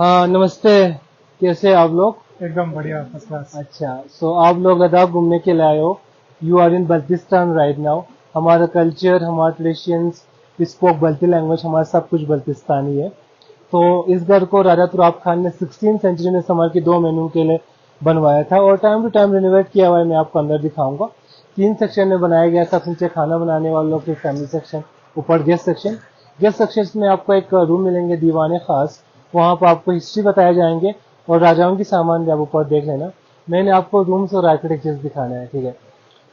हाँ नमस्ते। कैसे आप लोग? एकदम बढ़िया फ़र्स्ट क्लास अच्छा सो आप लोग लद्दाख घूमने के लिए आए हो। You are in Baltistan right now हमारा कल्चर हमारा ट्रेडिशंस स्पोक बल्ती लैंग्वेज हमारा सब कुछ बल्तिस्तानी है। तो इस घर को राजा तुराब खान ने सिक्सटीन सेंचुरी में समर के दो महीनों के लिए बनवाया था और टाइम टू टाइम रिनोवेट किया हुआ है। मैं आपको अंदर दिखाऊँगा। तीन सेक्शन में बनाया गया था। नीचे खाना बनाने वालों के फैमिली सेक्शन ऊपर गेस्ट सेक्शन गेस्ट सेक्शन में आपको एक रूम मिलेंगे दीवाने खास। वहाँ पर आपको हिस्ट्री बताए जाएँगे और राजाओं की सामान भी आप ऊपर देख लेना। मैंने आपको रूम्स और आर्किटेक्चर्स दिखाना है, ठीक है?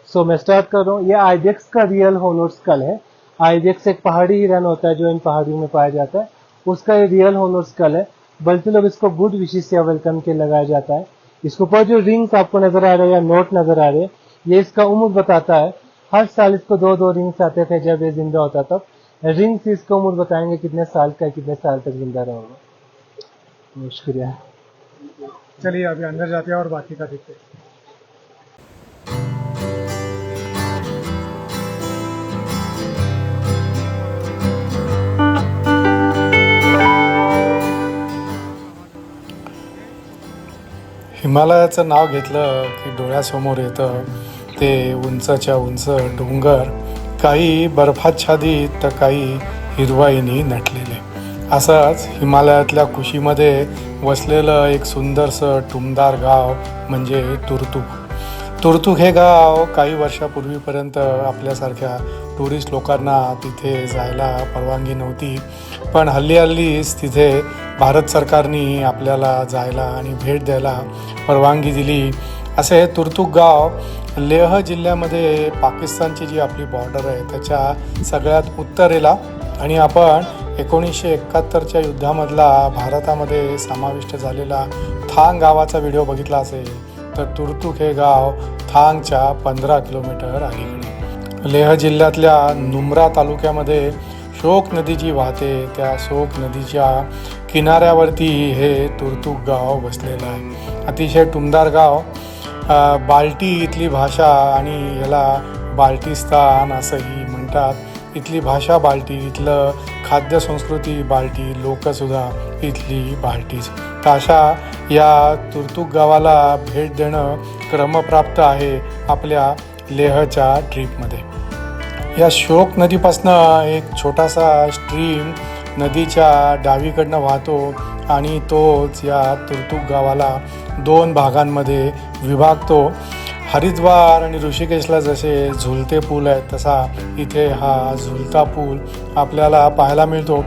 सो मैं स्टार्ट कर रहा हूँ। ये आइडेक्स का रियल होनोर स्कल है। आइडेक्स एक पहाड़ी हिरन होता है जो इन पहाड़ियों में पाया जाता है। उसका ये रियल होनोर स्कल है। बल्कि लोग इसको गुड विशेष या वेलकम के लगाया जाता है। इसके ऊपर जो रिंग्स आपको नज़र आ रहे हैं या नोट नज़र आ रहे हैं, ये इसका उम्र बताता है। हर साल इसको दो दो रिंग्स आते थे जब ये ज़िंदा होता तब रिंग्स इसका उम्र बताएँगे कितने साल का कितने साल तक ज़िंदा रहेगा। शुक्रिया। चलिए अभी अंदर जाते हैं और बाकी का देखते हैं। हिमालयाचं नाव घेतलं की डोळ्यासमोर येतं ते उंचच्या उंच डोंगर काही बर्फाच्छादित तर काही हिरवाईनी नटलेले. असंच हिमालयातल्या कुशीमध्ये वसलेलं एक सुंदरसं टुमदार गाव म्हणजे तुर्तुक. तुर्तुक हे गाव काही वर्षापूर्वीपर्यंत आपल्यासारख्या टुरिस्ट लोकांना तिथे जायला परवानगी नव्हती. पण हल्ली हल्लीच तिथे भारत सरकारने आपल्याला जायला आणि भेट द्यायला परवानगी दिली. असे हे तुर्तुक गाव लेह जिल्ह्यामध्ये पाकिस्तानची जी आपली बॉर्डर आहे त्याच्या सगळ्यात उत्तरेला आणि आपण एकोणीसशे एकाहत्तरच्या युद्धामधला भारतामध्ये समाविष्ट झालेला थांग गावाचा व्हिडिओ बघितला असेल तर तुर्तुक हे गाव थांगच्या पंधरा किलोमीटर अलीकडे लेह जिल्ह्यातल्या नुमरा तालुक्यामध्ये शोक नदी जी वाहते त्या शोक नदीच्या किनाऱ्यावरती हे तुर्तुक गाव वसलेलं आहे. अतिशय टुमदार गाव. बाल्टी इथली भाषा आणि याला बाल्टिस्तान असंही म्हणतात. इथली भाषा बाल्टी इथलं खाद्य संस्कृती बाल्टी लोकसुद्धा इथली बाल्टीच. तर अशा या तुर्तुक गावाला भेट देणं क्रमप्राप्त आहे आपल्या लेहच्या ट्रीपमध्ये. या शोक नदीपासनं एक छोटासा स्ट्रीम नदीच्या डावीकडनं वाहतो आणि तोच या तुर्तुक गावाला दोन भागांमध्ये विभागतो. हरिद्वार आणि ऋषिकेशला जसे झुलते पूल आहेत तसा इथे हा झुलता पूल आपल्याला पाहायला मिळतो.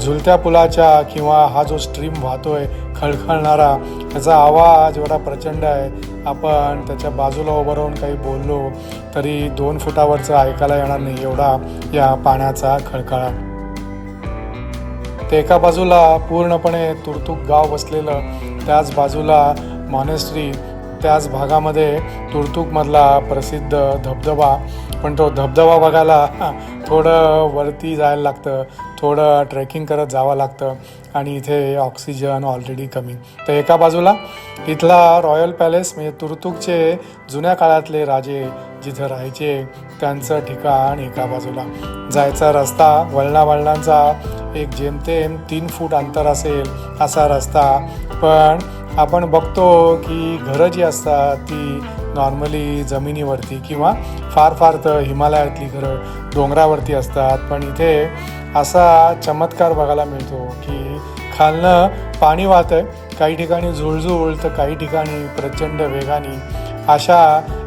झुलत्या पुलाच्या किंवा हा जो स्ट्रीम वाहतोय खळखळणारा त्याचा आवाज एवढा प्रचंड आहे. आपण त्याच्या बाजूला उभं राहून काही बोललो तरी दोन फुटावरचं ऐकायला येणार नाही एवढा या पाण्याचा खळखळा ते एका बाजूला पूर्णपणे तुर्तुक गाव बसलेलं त्याच बाजूला मॉनेस्ट्री त्याच भागामध्ये तुर्तुकमधला प्रसिद्ध धबधबा. पण तो धबधबा बघायला थोडं वरती जायला लागतं. थोडं ट्रेकिंग करत जावं लागतं. आणि इथे ऑक्सिजन ऑलरेडी कमी. तर एका बाजूला इथला रॉयल पॅलेस म्हणजे तुर्तुकचे जुन्या काळातले राजे जिथं राहायचे त्यांचं ठिकाण एका बाजूला. जायचा रस्ता वळणा वळणांचा एक जेमतेम तीन फूट अंतर असेल असा रस्ता. पण आपण बघतो की घरं जी असतात ती नॉर्मली जमिनीवरती किंवा फार फार तर हिमालयातली घरं डोंगरावरती असतात. पण इथे असा चमत्कार बघायला मिळतो की खालनं पाणी वाहत आहे काही ठिकाणी झुळझुळ तर काही ठिकाणी प्रचंड वेगाने. अशा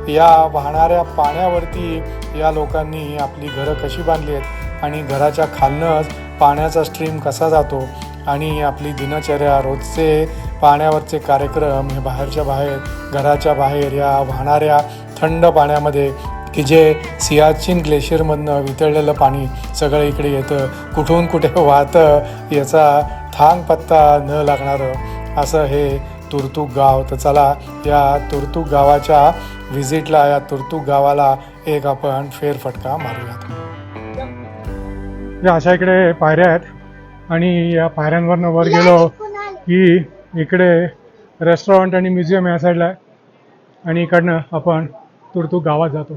या वाहणाऱ्या पाण्यावरती या लोकांनी आपली घरं कशी बांधली आहेत आणि घराच्या खालनंच पाण्याचा स्ट्रीम कसा जातो आणि आपली दिनचर्या रोजचे पाण्यावरचे कार्यक्रम हे बाहेरच्या बाहेर घराच्या बाहेर या वाहणाऱ्या थंड पाण्यामध्ये की जे सियाचिन ग्लेशियरमधनं वितळलेलं पाणी सगळं इकडे येतं. कुठून कुठे वाहतं याचा थांग पत्ता न लागणारं असं हे तुर्तुक गाव. तर चला या तुर्तुक गावाच्या व्हिजिटला या तुर्तुक गावाला एक आपण फेरफटका मारूयात. या अशा इकडे पायऱ्या आहेत आणि या पायऱ्यांवरनं वर गेलो की इकडे रेस्टॉरंट आणि म्युझियम या साईडला आहे. आणि इकडनं आपण तुर्तुक गावात जातो.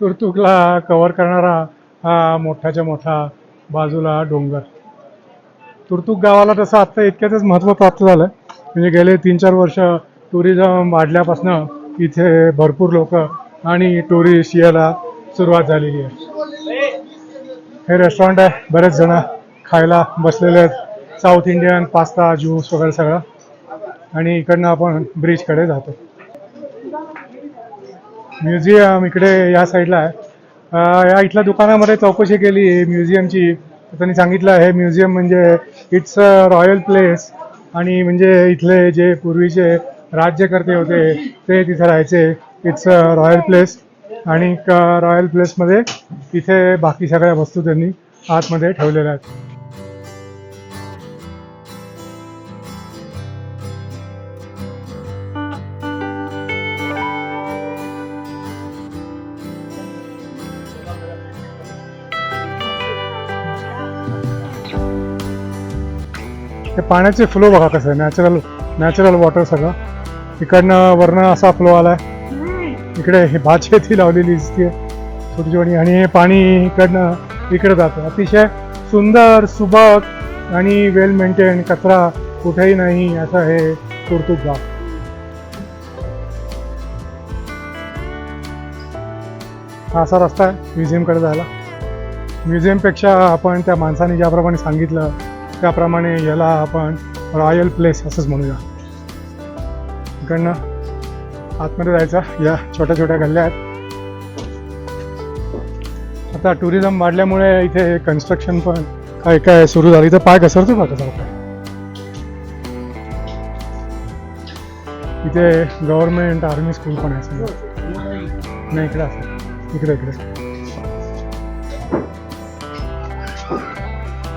तुर्तुकला कवर करणारा हा मोठाच्या मोठा बाजूला डोंगर. तुर्तुक गावाला तसं आत्ता इतक्यातच महत्त्व प्राप्त झालं. म्हणजे गेले तीन चार वर्ष टुरिझम वाढल्यापासनं इथे भरपूर लोक आणि टुरिस्ट यायला सुरुवात झालेली आहे. हे रेस्टॉरंट आहे. बरेच जण खायला बसलेले आहेत. साऊथ इंडियन पास्ता ज्यूस वगैरे सगळं. आणि इकडनं आपण ब्रिजकडे जातो. म्युझियम इकडे या साईडला आहे. या इथल्या दुकानामध्ये चौकशी केली म्युझियमची. त्यांनी सांगितलं हे म्युझियम म्हणजे इट्स अ रॉयल प्लेस. आणि म्हणजे इथले जे पूर्वीचे राज्यकर्ते होते ते तिथे राहायचे. It's a royal place. आणि रॉयल प्लेसमध्ये तिथे बाकी सगळ्या वस्तू त्यांनी आतमध्ये ठेवलेल्या आहेत. पाण्याचे फ्लो बघा कसं आहे. नॅचरल नॅचरल वॉटर सगळं. इकडनं वरनं असा फ्लो आलाय. इकडे हे भात शेती लावलेली दिसते छोटी छोटी. आणि हे पाणी इकडनं इकडे जातं. अतिशय सुंदर सुबक आणि वेल मेंटेन कचरा कुठेही नाही असं हे तुर्तुक गाव. हा असा रस्ता आहे म्युझियमकडे जायला. म्युझियमपेक्षा आपण त्या माणसाने ज्याप्रमाणे सांगितलं त्याप्रमाणे याला आपण रॉयल प्लेस असंच म्हणूया. इकडनं आतमध्ये जायचं. या छोट्या छोट्या गल्ल्या आहेत. आता टुरिझम वाढल्यामुळे इथे कन्स्ट्रक्शन पण काय काय सुरू झालं. इथं पाय घसरतो का कसा इथे गव्हर्नमेंट आर्मी स्कूल पण आहे नाही इकडे असं. इकडे इकडे.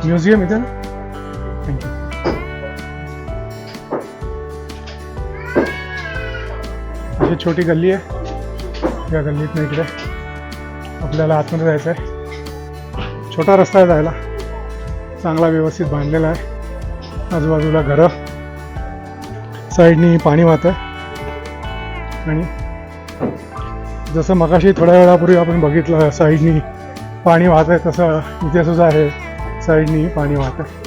म्युझियम इथे ना? थँक्यू अशी छोटी गल्ली आहे. या गल्लीतनं इकडे आपल्याला आतमध्ये जायचं आहे. छोटा रस्ता आहे जायला. चांगला व्यवस्थित बांधलेला आहे. आजूबाजूला घरं. साईडनी पाणी वाहतं. आणि जसं मगाशी थोड्या वेळापूर्वी आपण बघितलं साईडनी पाणी वाहत आहे तसं इथे सुद्धा आहे. साईडनी पाणी वाहत आहे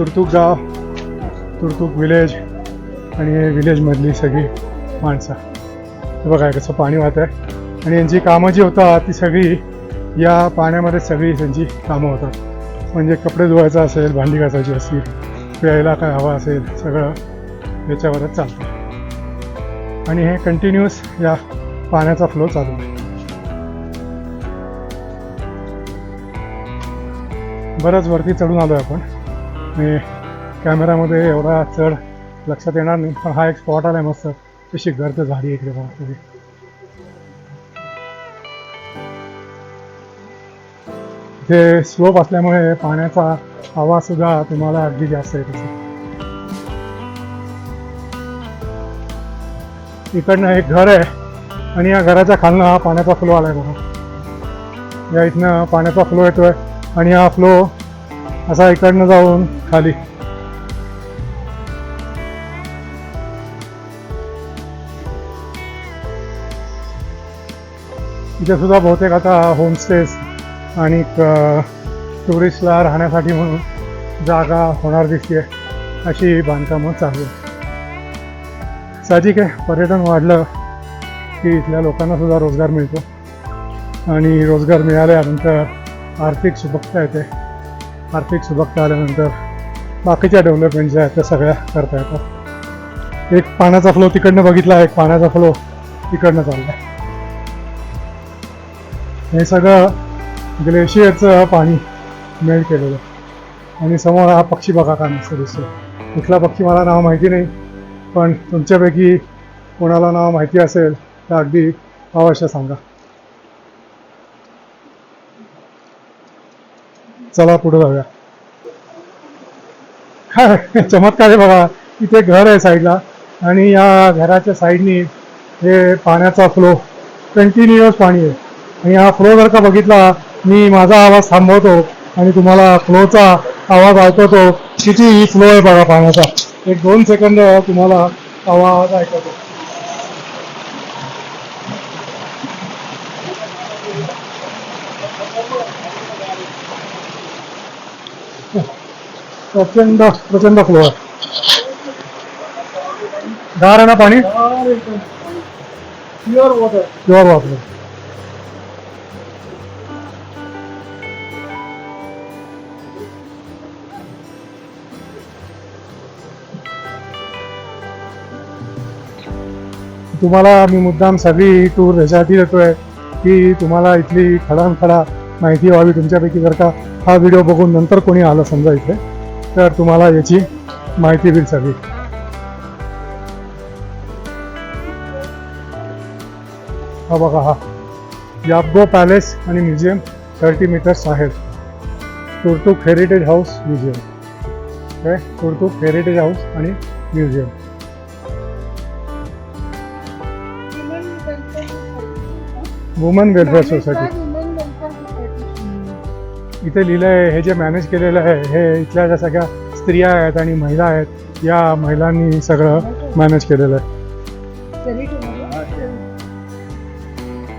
तुर्तुक गाव तुर्तुक विलेज आणि हे विलेजमधली सगळी माणसं. हे बघा कसं पाणी वाहत आहे आणि यांची कामं जी होतात ती सगळी या पाण्यामध्ये सगळी त्यांची कामं होतात. म्हणजे कपडे धुवायचं असेल भांडी घासायची असतील प्यायला काय हवा असेल सगळं याच्यावरच चालतं. आणि हे कंटिन्युअस या पाण्याचा फ्लो चालू आहे. बरंच वरती चढून आलो आहे आपण. आणि कॅमेरामध्ये एवढा चढ लक्षात येणार नाही पण हा एक स्पॉट आलाय मस्त. तशी गर्द झाडी आहे इकडे बघा तुम्ही. इथे स्लोप असल्यामुळे पाण्याचा आवाज सुद्धा तुम्हाला अगदी जास्त येत असेल. इकडनं एक घर आहे आणि या घराच्या खालनं हा पाण्याचा फ्लो आलाय बघा. या इथनं पाण्याचा फ्लो येतोय आणि हा फ्लो असा इकडनं जाऊन खाली. इथे सुद्धा बहुतेक आता होमस्टेज आणि टुरिस्टला राहण्यासाठी म्हणून जागा होणार दिसते अशी बांधकामं चालू आहे साहजिक आहे पर्यटन वाढलं की इथल्या लोकांना सुद्धा रोजगार मिळतो. आणि रोजगार मिळाल्यानंतर आर्थिक सुबकता येते. आर्थिक सुबकता आल्यानंतर बाकीच्या डेव्हलपमेंट ज्या आहेत त्या सगळ्या करता येतात. एक पाण्याचा फ्लो तिकडनं बघितला एक पाण्याचा फ्लो तिकडनं चालला हे सगळं ग्लेशियरचं पाणी मेल्ट केलेलं आणि समोर हा पक्षी बघा का मस्त दिसतो कुठला पक्षी मला नाव माहिती नाही पण तुमच्यापैकी कोणाला नाव माहिती असेल तर अगदी अवश्य सांगा. चला पुढे जाऊया. चमत्कार आहे बघा इथे घर आहे साईडला. आणि या घराच्या साईडनी हे पाण्याचा फ्लो कंटिन्युअस पाणी आहे. आणि हा फ्लो जर का बघितला मी माझा आवाज थांबवतो आणि तुम्हाला फ्लोचा आवाज ऐकवतो किती फ्लो आहे बघा पाण्याचा. एक दोन सेकंद तुम्हाला आवाज ऐकवतो. प्रचंड प्रचंड फ्लो आहे. गार आहे ना पाणी? प्योर वाटर प्युअर वापरलं तुम्हाला मी मुद्दाम सगळी टूर ह्याच्यासाठी देतोय की तुम्हाला इथली खडानखडा माहिती व्हावी तुमच्यापैकी जर का हा व्हिडिओ बघून नंतर कोणी आलं समजा इथे. तर तुम्हाला याची माहिती होईल सगळी. हा बघा हा. याबगो पॅलेस आणि म्युझियम थर्टी मीटर्स आहेत. Turtuk heritage house museum. काय तुर्तुक हेरिटेज हाऊस आणि म्युझियम. Woman welfare society. इथे लिहिलं आहे हे जे मॅनेज केलेलं आहे हे इथल्या ज्या सगळ्या स्त्रिया आहेत आणि महिला आहेत या महिलांनी सगळं मॅनेज केलेलं है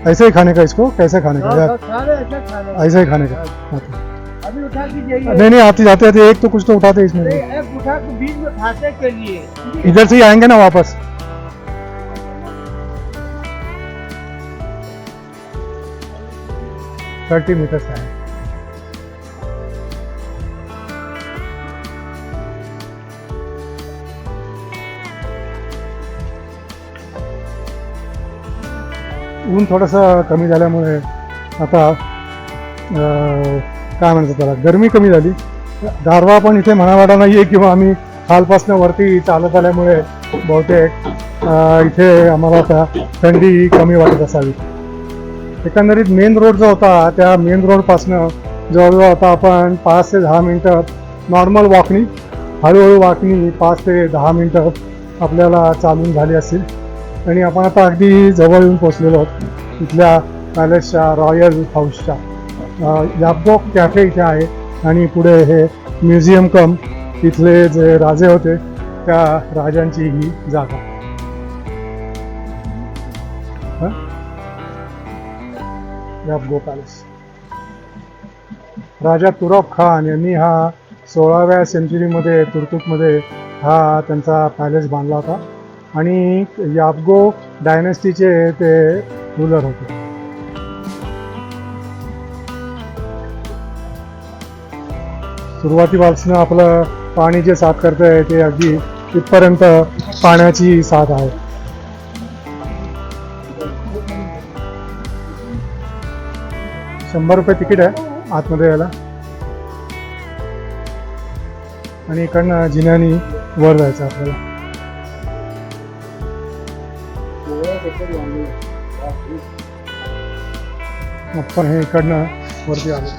ऐसे ही खाने का इसको? कैसे खाने का? यार ऐसे ही खाने का। अभी उठा नहीं नहीं आते जाते आते एक तो कुछ तो उठाते इसमें। इधर से ही आएँगे ना वापस। थर्टी मीटर्स आहे ऊन थोडंसं कमी झाल्यामुळे आता काय म्हणतात त्याला गरमी कमी झाली. गारवा पण इथे म्हणावाडा नाही आहे किंवा आम्ही खालपासनं वरती चालत आल्यामुळे बहुतेक इथे आम्हाला आता थंडी कमी वाटत असावी. एकंदरीत मेन रोड जो होता त्या मेन रोडपासनं जवळजवळ आता आपण पाच ते दहा मिनटं नॉर्मल वॉकनी हळूहळू वॉकनी पाच ते दहा मिनटं आपल्याला चालून झाली असेल आणि आपण आता अगदी जवळ येऊन पोचलेलो आहोत. इथल्या पॅलेसच्या रॉयल हाऊसच्या. याबॉक कॅफे इथे आहे आणि पुढे हे म्युझियम कम इथले जे राजे होते त्या राजांची ही जागा. याबगो पॅलेस. राजा तुरब खान यांनी हा सोळाव्या सेंचुरीमध्ये तुर्तुकमध्ये हा त्यांचा पॅलेस बांधला होता. आणि याबगो डायनेस्टीचे ते रुलर होते. सुरुवातीपासून आपलं पाणी जे साफ आहे ते अगदी इथपर्यंत पाण्याची साथ आहे. शंभर रुपये तिकीट आहे आतमध्ये यायला. आणि इकडनं जिन्यानी वर जायचं आपल्याला. आपण हे इकडनं वरती आलो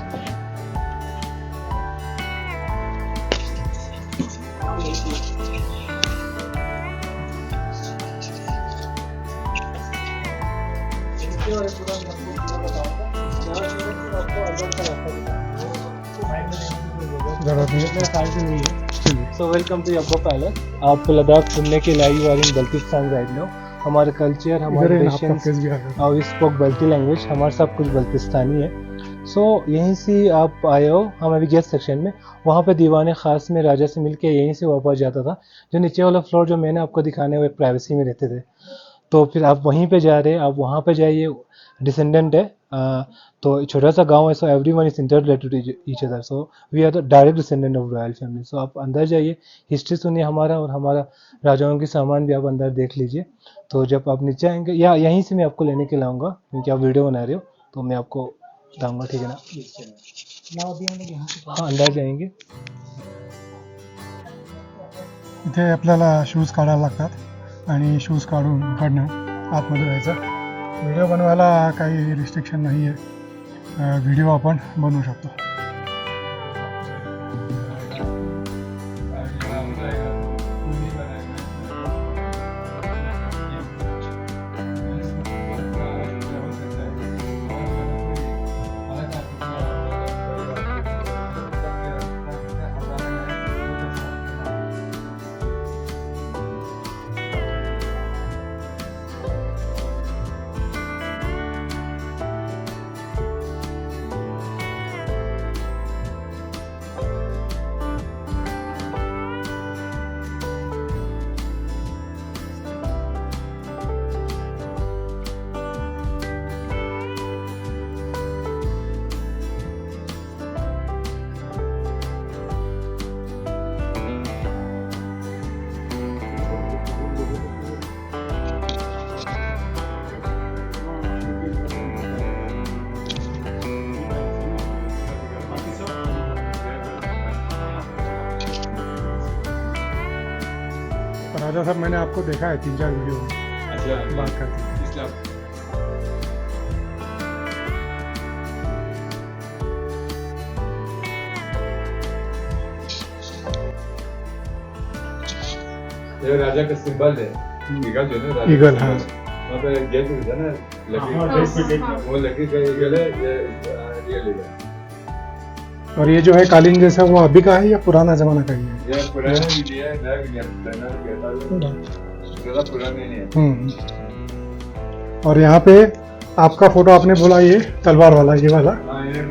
so welcome to Yabgo palace आप लद्दाख घूमने के लिए you are in Baltistan right now हमारे कल्चर हमारे और इस आ स्पोक बल्टी लैंग्वेज हमारा सब कुछ बल्तिस्तानी है। सो so, यहीं से आप आए हो हम अभी गेस्ट सेक्शन में वहाँ पे दीवान ख़ास में राजा से मिलके यहीं से वापस जाता था जो नीचे वाला फ्लोर जो मैंने आपको दिखाने वो प्राइवेसी में रहते थे। तो फिर आप वहीं पे जा रहे हैं आप वहाँ पे जाइए डिसेंडेंट है अ, तो छोटा सा गाँव है so everyone is interrelated each other so we are the direct descendant of royal family so आप अंदर जाइए हिस्ट्री सुनिए हमारा और हमारा राजाओं की सामान भी आप अंदर देख लीजिए। तो जब आप नीचे आएँगे या यहीं से मैं आपको लेने के लिए आऊँगा क्योंकि आप वीडियो बना रहे हो तो मैं आपको बताऊँगा ठीक है ना? हाँ अंदर जाएँगे। इथे आपल्याला शूज़ काढायला लागतात आणि शूज़ काढून इकडनं आतमध्ये जायचं. व्हिडिओ बनवायला काही रिस्ट्रिक्शन नाही आहे व्हिडिओ अपन बनू शकतो. राजा साहब मैंने आपको देखा है तीन चार वीडियो में। अच्छा। बात करते ये राजा का सिंबल है। ईगल जो है ना ईगल, हाँ। है। वहाँ पे गेट है ना लकड़ी हाँ, पे हाँ, वो लकड़ी का ईगल है ये रियल ईगल है। और ये जो है कालीन जैसा वो अभी का है या पुराना जमाना का ही है? पुराना भी नहीं है नया भी नहीं पुराना है। ज़्यादा पुराना नहीं है। हम्म। और यहाँ पे आपका फ़ोटो आपने बोला ये तलवार वाला ये वाला। हाँ ये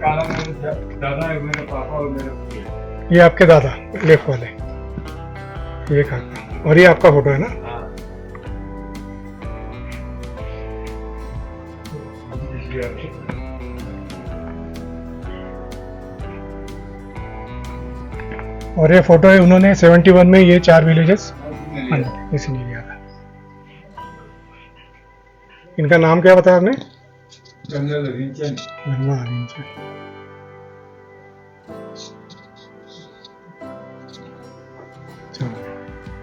काला मेरे दादा है मेरे पापा और मेरे फूफे। ये आपके दादा लेफ़्ट वाले। ये काका। और ये आपका फ़ोटो है ना? और ये फ़ोटो है उन्होंने 71 में ये चार विलेजेस इसलिए लिया था। इनका नाम क्या बताया आपने?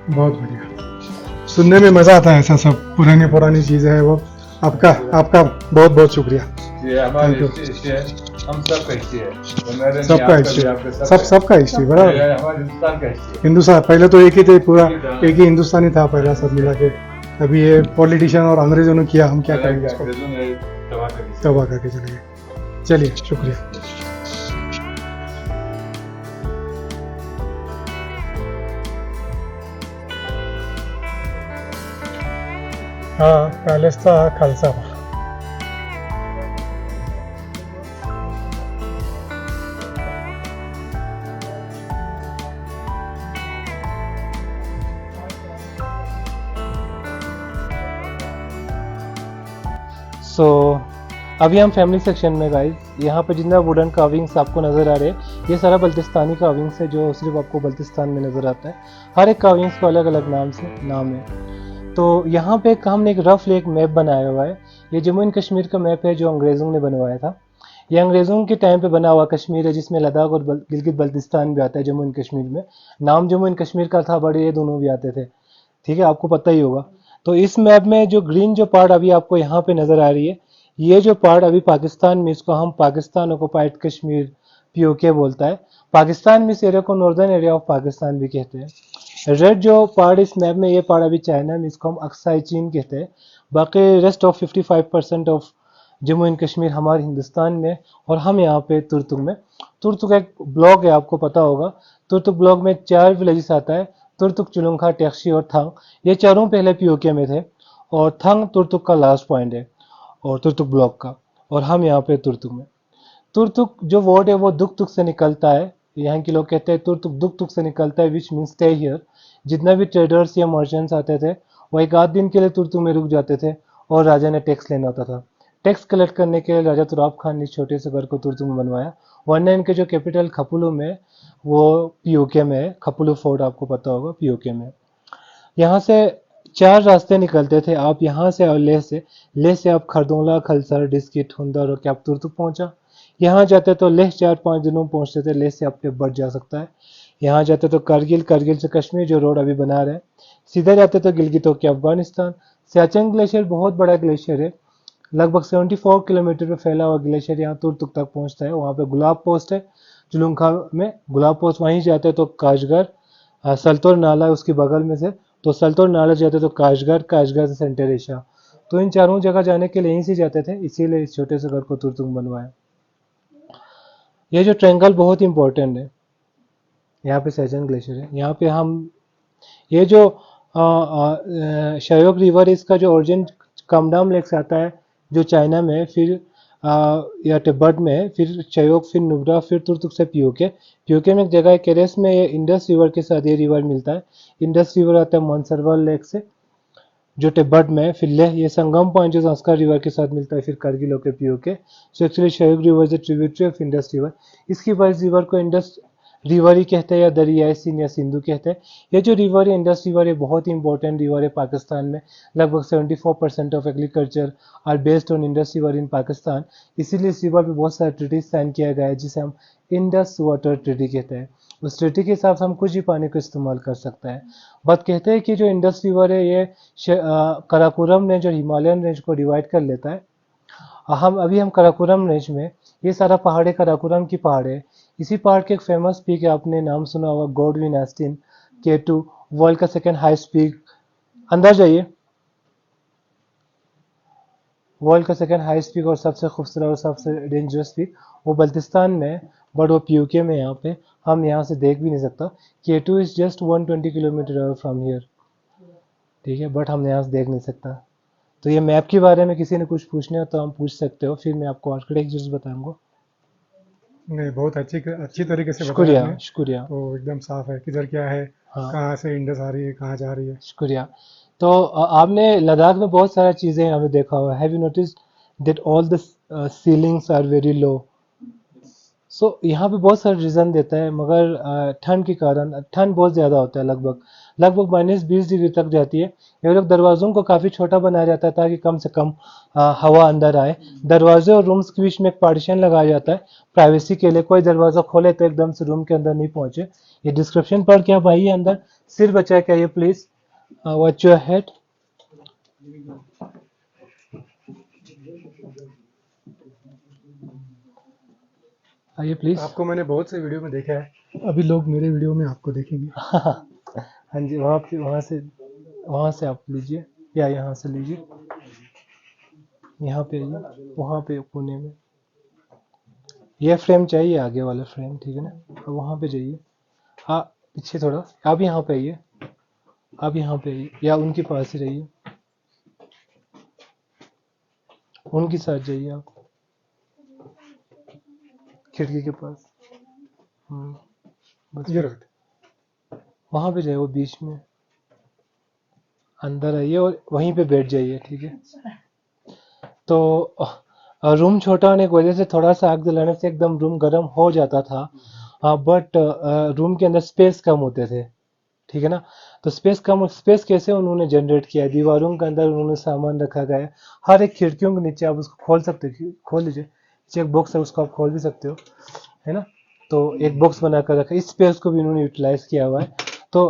बहुत बढ़िया। सुनने में मज़ा आता है ऐसा सब पुरानी पुरानी चीज़ें हैं वो। आपका आपका बहुत बहुत शुक्रिया ये है हम सबका हिस्ट्री है। तो सबका हिस्ट्री सब सबका सबका हिस्ट्री बराबर। हमारे हिंदुस्तान का हिस्ट्री हिंदुस्तान पहले तो एक ही थे पूरा। एक ही हिंदुस्तानी था पहला सब मिला के। अभी ये पॉलिटिशियन और अंग्रेज़ों ने किया हम क्या करेंगे इसको? तबाह करके चले गए। चलिए शुक्रिया। हाँ पैलेस था खालसा। सो अभी हम फैमिली सेक्शन में गाइस यहाँ पे जितना वुडन कार्विंग्स आपको नज़र आ रहे हैं, ये सारा बल्तिस्तानी कार्विंग्स है जो सिर्फ़ आपको बल्तिस्तान में नज़र आता है। हर एक कार्विंग्स को अलग अलग नाम से, नाम है। तो यहाँ पे हमने एक रफ एक मैप बनाया हुआ है। ये जम्मू एंड कश्मीर का मैप है जो अंग्रेज़ों ने बनवाया था। ये अंग्रेज़ों के टाइम पे बना हुआ कश्मीर है, जिसमें लद्दाख और गिलगित बल्तिस्तान भी आता है जम्मू एंड कश्मीर में। नाम जम्मू एंड कश्मीर का था बड़े ये दोनों भी आते थे। ठीक है, आपको पता ही होगा। तो इस मैप में जो ग्रीन जो पार्ट अभी आपको यहाँ पे नज़र आ रही है, ये जो पार्ट अभी पाकिस्तान में, इसको हम पाकिस्तान ऑक्युपाइड कश्मीर पीओके बोलता है। पाकिस्तान में इस एरिया को नॉर्दर्न एरिया ऑफ़ पाकिस्तान भी कहते हैं। रेड जो पार्ट इस मैप में, ये पार्ट अभी चाइना में, इसको हम अक्साई चीन कहते हैं। बाकी rest of 55 percent of Jammu and Kashmir हमारे हिंदुस्तान में और हम यहाँ पे तुर्तुक में। तुर्तुक एक ब्लॉक है, आपको पता होगा। तुर्तुक ब्लॉक में चार विलेजेस आता है। तुर्तुक चुलुंखा टेक्सी और थंग। ये चारों पहले पीओके में थे और थंग तुर्तुक का लास्ट पॉइंट है और तुर्तुक ब्लॉक का और हम यहाँ पे तुर्तुक में। तुर्तुक जो वर्ड है वो दुख तुक से निकलता है। यहाँ के लोग कहते हैं तुर्तुक दुख तुक से निकलता है विच मीन स्टे हियर जितना भी ट्रेडर्स या मर्चेंट्स आते थे, वो एक आध दिन के लिए तुर्तुक में रुक जाते थे और राजा ने टैक्स लेना होता था। टैक्स कलेक्ट करने के लिए राजा तुराब खान ने छोटे से घर को तुर्तुक में बनवाया। वरना इनके जो कैपिटल खपुलू में वो पीओके में है खपुलू फोर्ट आपको पता होगा पीओके में। यहाँ से चार रास्ते निकलते थे। आप यहाँ से और लेह से लेह से आप खरदोला, खलसर डिस्किट हुंदर और कैप तुर्तुक पहुँचा। यहाँ जाते तो लेह चार पाँच दिनों में पहुँचते थे। लेह से आपके बढ़ जा सकता है। यहाँ जाते तो करगिल करगिल से कश्मीर जो रोड अभी बना रहे सीधे जाते तो गिलगित होके अफ़गानिस्तान। सियाचिन ग्लेशियर बहुत बड़ा ग्लेशियर है। लगभग 74 किलोमीटर पे फैला हुआ ग्लेशियर यहाँ तुर्तुक तक पहुँचता है। वहाँ पे गुलाब पोस्ट है। जुलुंखा में गुलाब पोस्ट वहीं जाते तो काशगर अ, सल्तोर नाला है उसके बगल में से तो सल्तोर नाला जाते तो काशगर काशगर से सेंटर एशिया। तो इन चारों जगह जाने के लिए यहीं से जाते थे इसीलिए इस छोटे से घर को तुर्तुक बनवाया। ये जो ट्रेंगल बहुत इंपॉर्टेंट है यहाँ पे सैजन ग्लेशियर है यहाँ पे हम ये जो शयोग रिवर इसका जो ओरिजिन कमडाम लेक से आता है जो चाइना में फिर या तिब्बत में, फिर चयोग फिर नुबरा, फिर तुर्तुक से पीओके पीओके में एक जगह है, केरेस में ये इंडस रिवर के साथ ये रिवर मिलता है। इंडस रिवर आता है मानसरवाल लेक से, जो तिब्बत में फिर लेह ये संगम पॉइंट जो संस्कार रिवर के साथ मिलता है, फिर करगिल होकर PoK so actually Shyok river is tributary of Indus river. इसकी वजह रिवर को इंडस रिवर ही कहते हैं या दरियाई सिंध या सिंधु कहते हैं। ये जो रिवर है इंडस रिवर है बहुत ही इंपॉर्टेंट रिवर है पाकिस्तान में। लगभग 74 percent of agriculture are based on Indus river in Pakistan. इसीलिए इस रिवर पर बहुत सारे ट्रीटी साइन किया गया है, जिसे हम इंडस वाटर ट्रिटी कहते हैं। उस ट्रिटी के हिसाब से हम कुछ ही पानी को इस्तेमाल कर सकते हैं। बट कहते हैं कि जो इंडस रिवर है ये कराकोरम रेंज और हिमालयन रेंज को डिवाइड कर लेता है। हम, अभी हम कराकोरम रेंज में, ये सारा पहाड़ है कराकोरम की पहाड़ है। इसी पहाड़ के एक फ़ेमस पीक है आपने नाम सुना होगा Godwin Austen K two world का सेकेंड हाईएस्ट पीक अंदर जाइए। वर्ल्ड का सेकेंड हाईएस्ट पीक और सबसे खूबसूरत और सबसे डेंजरस पीक वो बल्तिस्तान में है बट वो पीयूके में यहाँ पे, हम यहाँ से देख भी नहीं सकता। K two is just 120 kilometre from here ठीक है बट हम यहाँ से देख नहीं सकता। तो ये मैप के बारे में किसी ने कुछ पूछना है तो हम पूछ सकते हो, फिर मैं आपको आर्किटेक्चर्स बताऊँगा। नहीं बहुत अच्छी अच्छी तरीके से शुक्रिया शुक्रिया। तो एकदम साफ़ है किधर क्या है हाँ। कहाँ से इंडस आ रही है कहाँ जा रही है। शुक्रिया। तो आपने लद्दाख में बहुत सारा चीज़ें आपने देखा हुआ have you notice that all the ceilings are very low so यहाँ पे बहुत सारे रीज़न देता है मगर ठंड के कारण ठंड बहुत ज़्यादा होता है लगभग। लगभग माइनस बीस डिग्री तक जाती है। ये लोग दरवाज़ों को काफ़ी छोटा बनाया जाता है ताकि कम से कम अ, हवा अंदर आए। दरवाजे और रूम्स के बीच में एक पार्टीशन लगाया जाता है। प्राइवेसी के लिए कोई दरवाज़ा खोले तो एकदम से रूम के अंदर नहीं पहुँचे। ये डिस्क्रिप्शन पढ़ के आप आइए अंदर। सिर बचा के आइए प्लीज़ वॉच योर हेड आइए प्लीज़ आपको मैंने बहुत से वीडियो में देखा है। अभी लोग मेरे वीडियो में आपको देखेंगे। हाँ जी वहाँ पे वहाँ से वहाँ से आप लीजिए। या यहाँ से लीजिए। यहाँ पे आइए वहाँ पे कोने में। ये फ्रेम चाहिए आगे वाला फ्रेम ठीक है ना? अब वहाँ पे जाइए। हाँ पीछे थोड़ा। आप यहाँ पे आइए। आप यहाँ पे आइए। या उनके पास ही रहिए। उनके साथ जाइए आप। खिड़की के पास। हम्म बस। ये रहा वहाँ पे जाइए वो बीच में। अंदर आइए और वहीं पे बैठ जाइए ठीक है? तो रूम छोटा होने की वजह से थोड़ा सा आग जलाने से एकदम रूम गर्म हो जाता था। बट रूम के अंदर स्पेस कम होते थे। ठीक है ना? तो स्पेस कम स्पेस कैसे उन्होंने जनरेट किया? दीवारों के अंदर उन्होंने सामान रखा गया है। हर एक खिड़कियों के नीचे आप उसको खोल सकते हो खोल लीजिए। नीचे एक बॉक्स है, उसको आप खोल भी सकते हो। है ना? तो एक बॉक्स बनाकर रखा। इस स्पेस को भी इन्होंने यूटिलाइज किया हुआ है। तो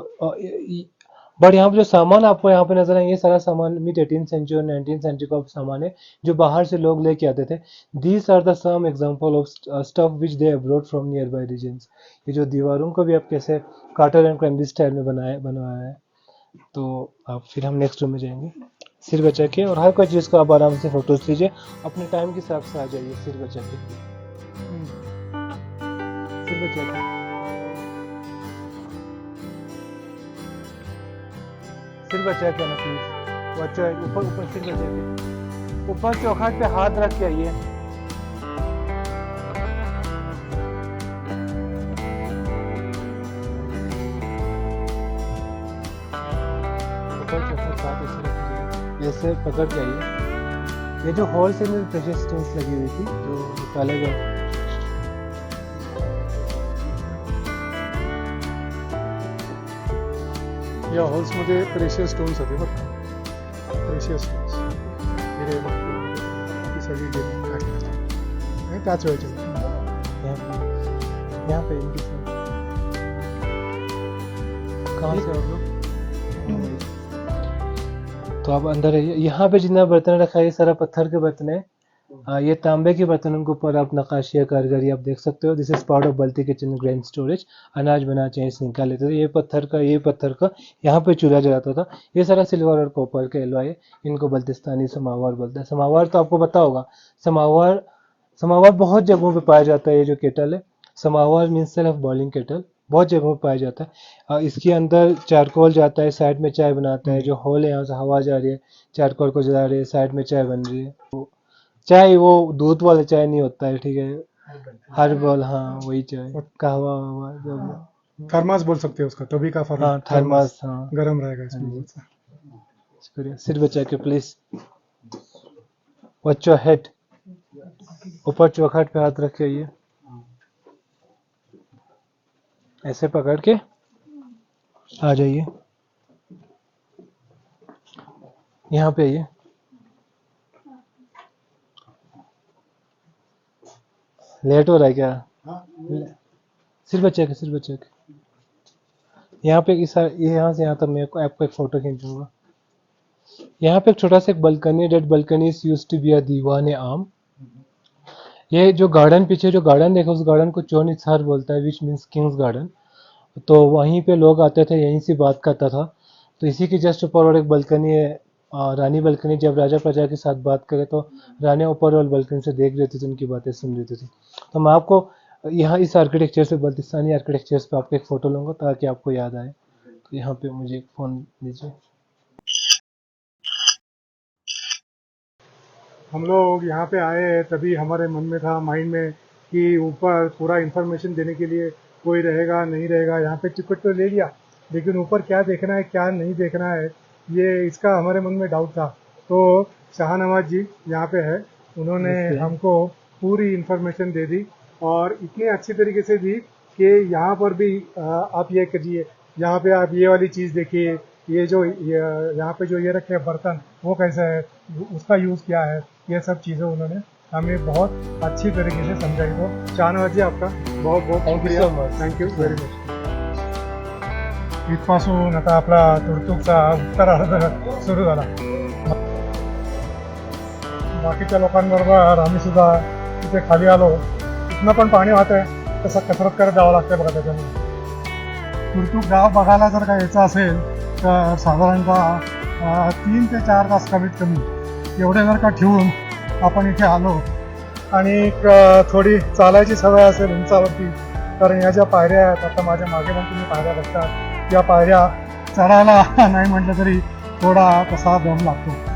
बट यहाँ पे जो सामान आपको यहाँ पे नज़र आए ये सारा सामान मिड एटीन सेंचुरी और नाइनटीन सेंचुरी का सामान है जो बाहर से लोग लेके आते थे। These are the some example of stuff which they brought from nearby regions ये जो दीवारों को भी आप कैसे कार्टर एंड क्रैम्बी स्टाइल में बनाया बनवाया है। तो आप फिर हम नेक्स्ट रूम में जाएँगे। सिर बचा के और हर कोई चीज़ को आप आराम से फ़ोटोज़ लीजिए अपने टाइम के हिसाब से आ जाइए सिर बचा के हम्म। सिर बचा के सिर बचा के ना प्लीज़ बच्चों ऊपर ऊपर ऊपर चौखट पे हाथ रख के आइए। ऊपर चौखट पे हाथ रख के आइए। ऐसे पकड़ के आइए। ये जो हॉल से में प्रेशर स्टोन्स लगी हुई थी, जो निकाले गए या हॉल्समध्ये प्रेशियस स्टोन्स होते बरं का. प्रेशियस स्टोन्स हिरे ही सगळी गेली आणि त्याच वेळेचे यहाँ पे इनकी कहाँ से आप लोग तो आप अंदर यहाँ पे जितना बर्तन रखा है ये सारा पत्थर के बर्तन है। आ, ये तांबे के बर्तनों के ऊपर आप नकाशी या कारीगरी आप देख सकते हो। This is part of Balti kitchen grand storage अनाज बना चाहिए से निकाल लेते थे। ये पत्थर का ये पत्थर का यहाँ पे चूल्हा जलाता था। ये सारा सिल्वर और कॉपर का एलवा है। इनको बल्तिस्तानी समावार बोलते हैं। समावार तो आपको पता होगा। समावार समावार बहुत जगहों पर पाया जाता है। ये जो केटल है samovar means self boiling kettle बहुत जगहों पर पाया जाता है। इसके अंदर चारकोल जाता है। साइड में चाय बनाता है। जो हॉल है यहाँ से हवा जा रही है। चारकोल को जला रही है। साइड में चाय बन रही है। चाय वो दूध वाला चाय नहीं होता है ठीक है? हर्बल हाँ वही चाय। कहवा ववा जब थर्मास बोल सकते हो उसका तभी का फ़र्क। हाँ थर्मास हाँ। गरम रहेगा इसमें हाँ बहुत सा। शुक्रिया। सिर बचा के प्लीज़ वॉच योर हेड ऊपर चौखट पे हाथ रख के आइए। ऐसे पकड़ के आ जाइए। यहाँ पे आइए। लेट हो रहा है क्या? सिर्फ़ चेक है सिर्फ़ चेक यहाँ पे इस यहाँ से यहाँ तक मैं आपको एक फ़ोटो खींचूँगा यहाँ पे एक छोटा सा एक balcony red balcony used to be a Diwane Aam. ये जो गार्डन पीछे जो गार्डन देखो उस गार्डन को चोन इच्छार बोलता है विच मीन्स किंग्स गार्डन तो वहीं पे लोग आते थे यहीं से बात करता था। तो इसी के जस्ट ऊपर और एक बल्कनी है रानी बल्कनी जब राजा प्रजा के साथ बात करे तो रानी ऊपर और बल्कनी से देख लेती थी, उनकी बातें सुन लेती थी। तो मैं आपको यहाँ इस आर्किटेक्चर से, बल्तिस्तानी आर्किटेक्चर पे आपको एक फ़ोटो लूँगा ताकि आपको याद आए। तो यहाँ पे मुझे एक फ़ोन दीजिए। हम लोग यहाँ पे आए हैं, तभी हमारे मन में था माइंड में, कि ऊपर पूरा इन्फॉर्मेशन देने के लिए कोई रहेगा, नहीं रहेगा, यहाँ पे टिकट तो ले लिया, लेकिन ऊपर क्या देखना है, क्या नहीं देखना है ये इसका हमारे मन में डाउट था। तो शाहनवाज जी यहाँ पे है। उन्होंने हमको पूरी इन्फॉर्मेशन दे दी और इतनी अच्छी तरीके से दी कि यहाँ पर भी आप ये करिए यहाँ पे आप ये वाली चीज़ देखिए ये जो ये- यहाँ पे जो ये रखे हैं बर्तन वो कैसा है उसका यूज़ क्या है ये सब चीज़ें उन्होंने हमें बहुत अच्छी तरीके से समझाई। तो शाहनवाज जी आपका बहुत बहुत much. थँक्यू व्हेरी मच इथपासून आता आपला तुडतुकचा उत्तर अर्ध सुरू झाला. बाकीच्या लोकांबरोबर आम्ही सुद्धा तिथे खाली आलो. तिथनं पण पाणी वाहते तसं कसरत करत जावं लागतं बघा त्याच्यामुळे. तुडतुक गाव बघायला जर का यायचं असेल तर साधारणतः तीन ते चार तास कमीत कमी. एवढे जर का ठेवून आपण इथे आलो आणि थोडी चालायची सवय असेल उंचावरती कारण या ज्या पायऱ्या आहेत आता माझ्या मागे पण तुम्ही पायऱ्या बघतात. त्या पायऱ्या चढायला नाही म्हटलं तरी थोडा तसा दम लागतो.